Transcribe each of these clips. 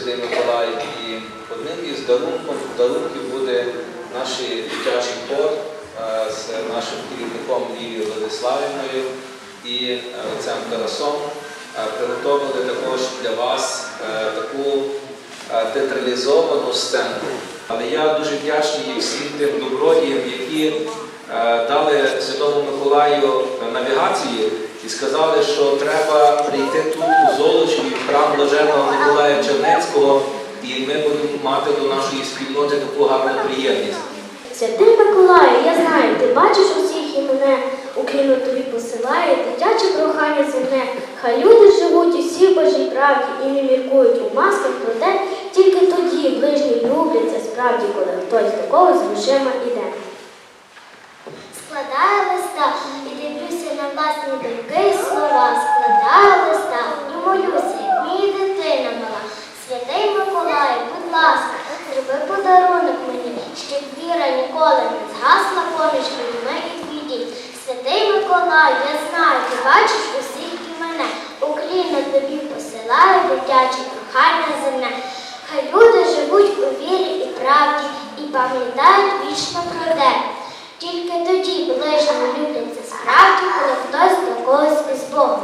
Святий Миколай. І одним із дарунків, дарунків буде наш дитячий хор е, з нашим керівником Лілією Владиславівною і отцем Тарасом. Е, Приготовили також для вас е, таку театралізовану сценку. Але я дуже вдячний всім тим добродіям, які дали Святому Миколаю навігацію і сказали, що треба прийти тут у Золочеві, в храм Блаженого Миколая Чернецького, і ми будемо мати до нашої спільноти таку гарну приємність. Святий Миколаю, я знаю, ти бачиш усіх і мене, Україну тобі посилає, дитяче прохання земне. Хай люди живуть усі в Божій правді і не міркують у масках, проте тільки тоді ближні любляться справді, коли хтось до когось з грошима іде. Складаю листа і дивлюся на власні думки і слова. Складаю листа і молюся, як мій дитина мала. Святий Миколай, будь ласка, зроби подарунок мені, щоб віра ніколи не згасла поміж людьми і твій Святий Миколай, я знаю, ти бачиш усіх і мене. Україна тобі посилає дитяче прохання земне. Хай люди живуть у вірі і правді і пам'ятають вічно про те. Тільки тоді ближні любляться справді, коли хтось до когось із Богом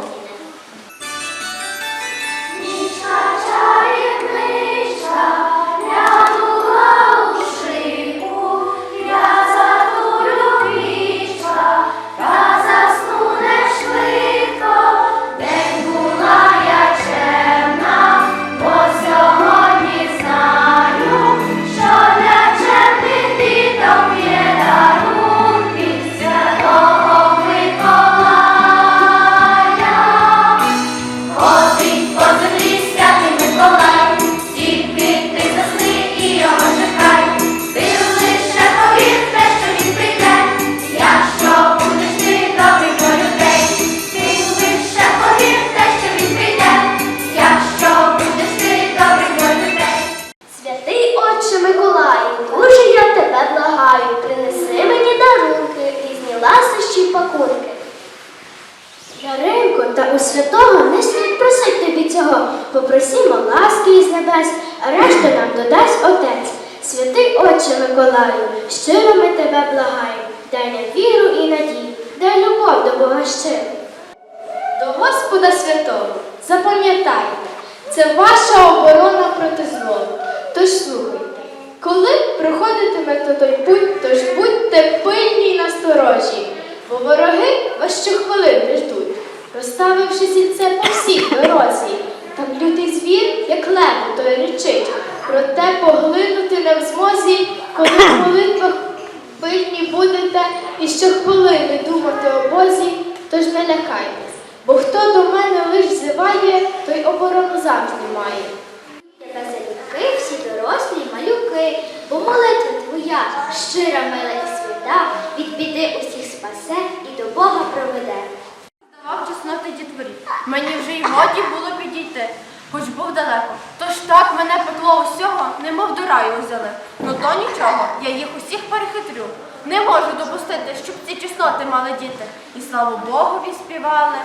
святого не слід просить тобі цього, попросімо ласки із небес, а решту нам додасть Отець. Святий Отче Миколаю, щиро ми тебе благаємо, дай нам віру і надію, дай любов до Бога щиро. До Господа Святого, запам'ятайте, це ваша оборона проти злого. Тож слухайте, коли проходитимете той путь, тож будьте пильні й насторожі, бо вороги вас щохвилини ждуть, розставивши сільце по всій дорозі. Там лютий звір, як лев, той речить, проте поглинути не в змозі, коли в молитвах пильні будете і щохвилини думати о Бозі, тож не лякайтесь, бо хто до мене лиш зиває, той оборону завжди має. Тебе залюбки, всі дорослі й малюки, бо молитва твоя щира, мила і свята, від біди усіх спасе і до Бога проведе. Давав чесноти дітворі. Мені вже й годі було підійти, хоч був далеко. Так мене пекло усього, немов до раю взяли. Ну то нічого, я їх усіх перехитрю. Не можу допустити, щоб ці чесноти мали діти. І славу Богові співали.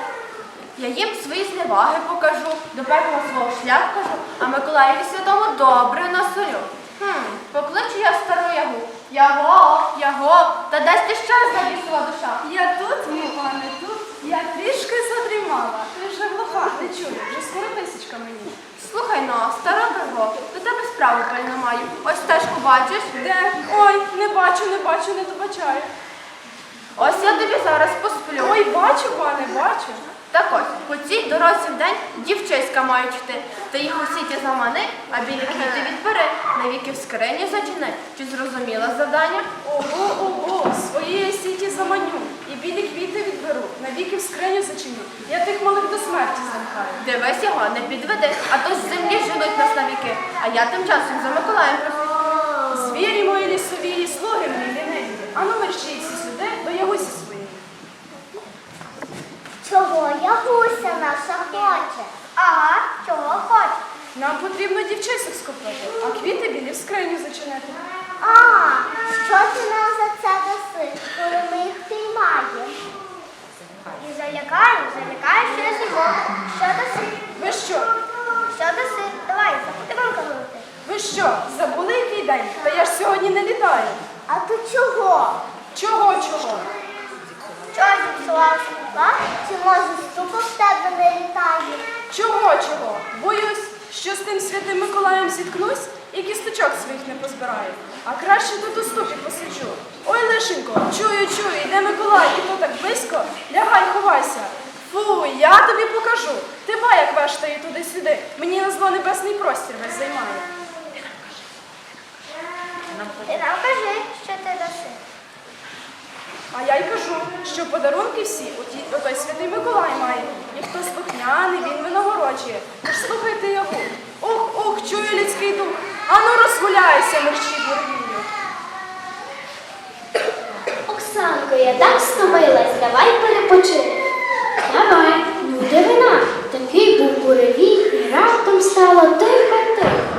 Я їм свої зневаги покажу, до пекла свого шлях кажу, а Миколаєві святому добре насолю. Хм, покличу я стару ягу. Яго, яго, та десь ти ще забісила душа. Я тут, мій пане, тут. Я трішки задрімала. Ти вже глуха, не чую, вже скоро тисячка мені. Слухай ну, стара Берго, до тебе справу пильно маю. Ось стежку бачиш? Де? Ой, не бачу, не бачу, не добачаю. Ось я тобі зараз посплю. Ой, бачу, пане, бачу. Так ось, по цій дорозі в день дівчиська мають йти. Ти їх усі ті замани, а білі квіти відбери, навіки в скрині зачини. Чи зрозуміла завдання? Ого, ого, своєї сіті заманю. І білі квіти відберу, навіки в скриню зачиню. Я тих малих до смерті замкаю. Дивись його, не підведи, а то з землі женуть нас навіки. А я тим часом за Миколаєм прослідкую. Звірі мої лісові, і слуги мої ліниві. Ану мерщій всі сюди, до ягусі своєї. Чого я гуся наша хоче? Ага, чого хоче? Нам потрібно дівчисок скупити, а квіти білі в скриню зачинити. А, що ти нам за це даси, коли ми їх піймаємо? І залякаю, залякаю, я зробив. Що даси? Ви що? Що даси? Давай, запути вам що, забули який день? Та я ж сьогодні не літаю. А то чого? Чого, чого? Що зіпсував смітла? Чи може ступа в тебе не літає? Чого, чого? Боюсь, що з тим святим Миколаєм зіткнусь і кісточок своїх не позбираю. А краще тут у ступі посиджу. Ой, лишенько, чую, чую, йде Миколай, і то так близько. Лягай, ховайся. Фу, я тобі покажу. Ти ба, як вештає туди-сюди. Мені на зло небесний простір весь займає. Ти нам кажи, що ти даси. А я й кажу, що подарунки всі оті- отой святий Миколай має. І хто слухняний, він винагороджує. Тож слухайте його. Ох, ох, чую людський дух. Ану розгуляйся, мерщій бурвію. Оксанко, я так стомилась, давай перепочинемо. Давай, ну дивина. Такий був буревій, і раптом стало тихо-тихо.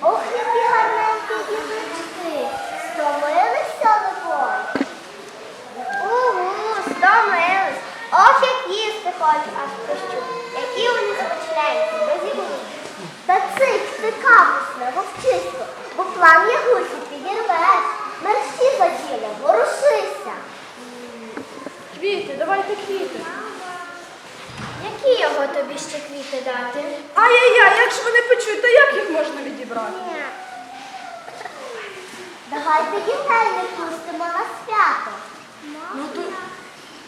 Ох, які гарненькі діточки. Стомилися, Либонь? Угу, стомились. Ох, як їсти хочуть, аж пощу. Які вони смачненькі, без ігли. Та ти капусне, вовчисько, бо план ягусі підірвеш. Мерщі за діло, ворушися. Квіти, давайте квіти. Які його тобі ще квіти дати? Ай-яй-яй, як ж вони почують, та як їх можна відібрати? Ні. Давайте дітей не пустимо на свято. Ну то,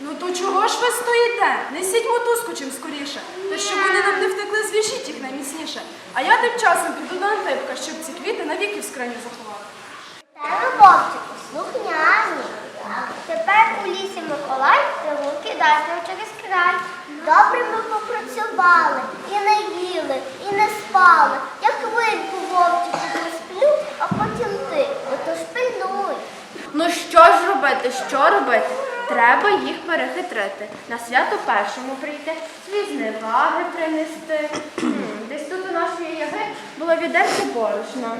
ну то чого ж ви стоїте? Несіть мотузку чим скоріше. Та щоб вони нам не втекли, зв'яжіть їх найміцніше. А я тим часом піду до Антипка, щоб ці квіти навіки в скриню заховати. Тебе, Вовчику, слухняні. Тепер у лісі Миколай прогулки дасть нам через край. Добре ми попрацювали, і не їли, і не спали. Я хвильку, Вовчику, не сплю, а потім ти. Отож пильнуй. Ну що ж робити, що робити? Треба їх перехитрити. На свято першому прийти, свій зневаги принести. Десь тут у нашої яги було відерце борошна.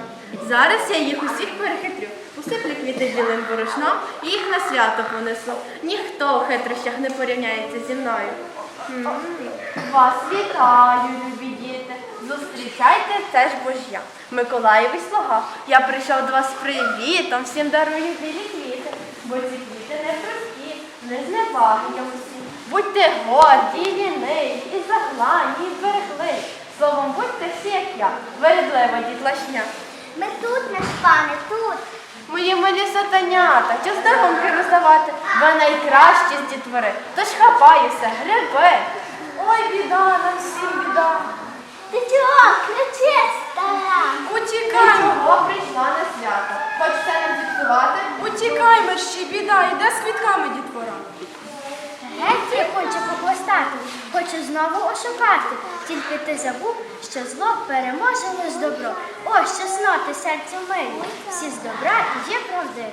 Зараз я їх усіх перехитрю. Посиплю квіти білим борошном і їх на свято понесу. Ніхто у хитрощах не порівняється зі мною. Вас вітаю, любі діти. Зустрічайте, це ж божя. Миколаєві слуга. Я прийшов до вас з привітом, всім дарую білі квіти, бо ці квіти не зневаги усі. Будьте горді, ліниві, і заглані, і берегливі. Словом, будьте всі, як я, вередлива дітлашня. Ми тут, наш пане, тут. Мої малі сатанята, чи з дарунки роздавати? Ви найкращі з дітвори, тож хапаюся, гриби. Ой, біда, нам всім біда. Ти чого? Кричи, стара. Утікай, Чого прийшла на свято? Мерщій, біда, йде з квітками дітвора. Геть я хочу похвостати, хочу знову ошукати. Тільки ти забув, що зло переможе лиш добро. Ось чесноти серцю милі, всі з добра і є правдиві.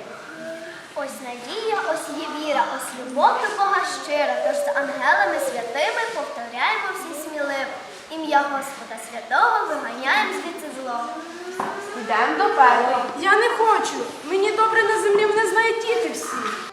Ось надія, ось є віра, ось любов до Бога щира. Тож з ангелами святими повторяємо всі сміливо. Ім'я Господа Святого виганяємо звідси зло. Йдемо до пекла. Я не хочу. Мені добре на землі, мене знають діти всі.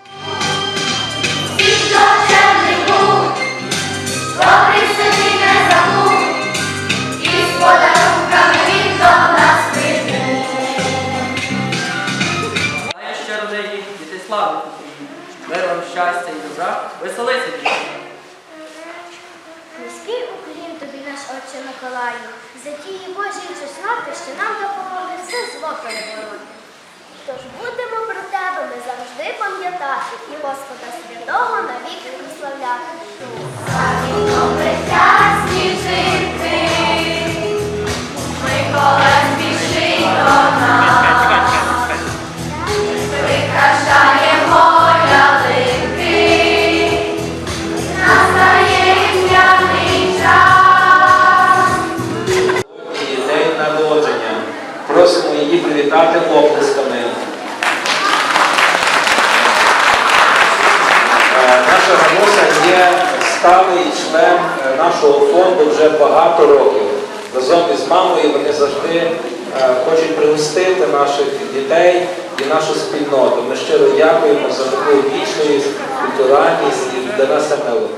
За тієї Божі чесноти, що нам допомогли все зло перебороти. Тож будемо про тебе ми завжди пам'ятати і Господа Святого навіки прославляти. Її Наша Гануся є сталий член е, нашого фонду вже багато років. Разом із мамою вони завжди е, хочуть пригостити наших дітей і нашу спільноту. Ми щиро дякуємо за таку вічність, культуральність і для нас мило.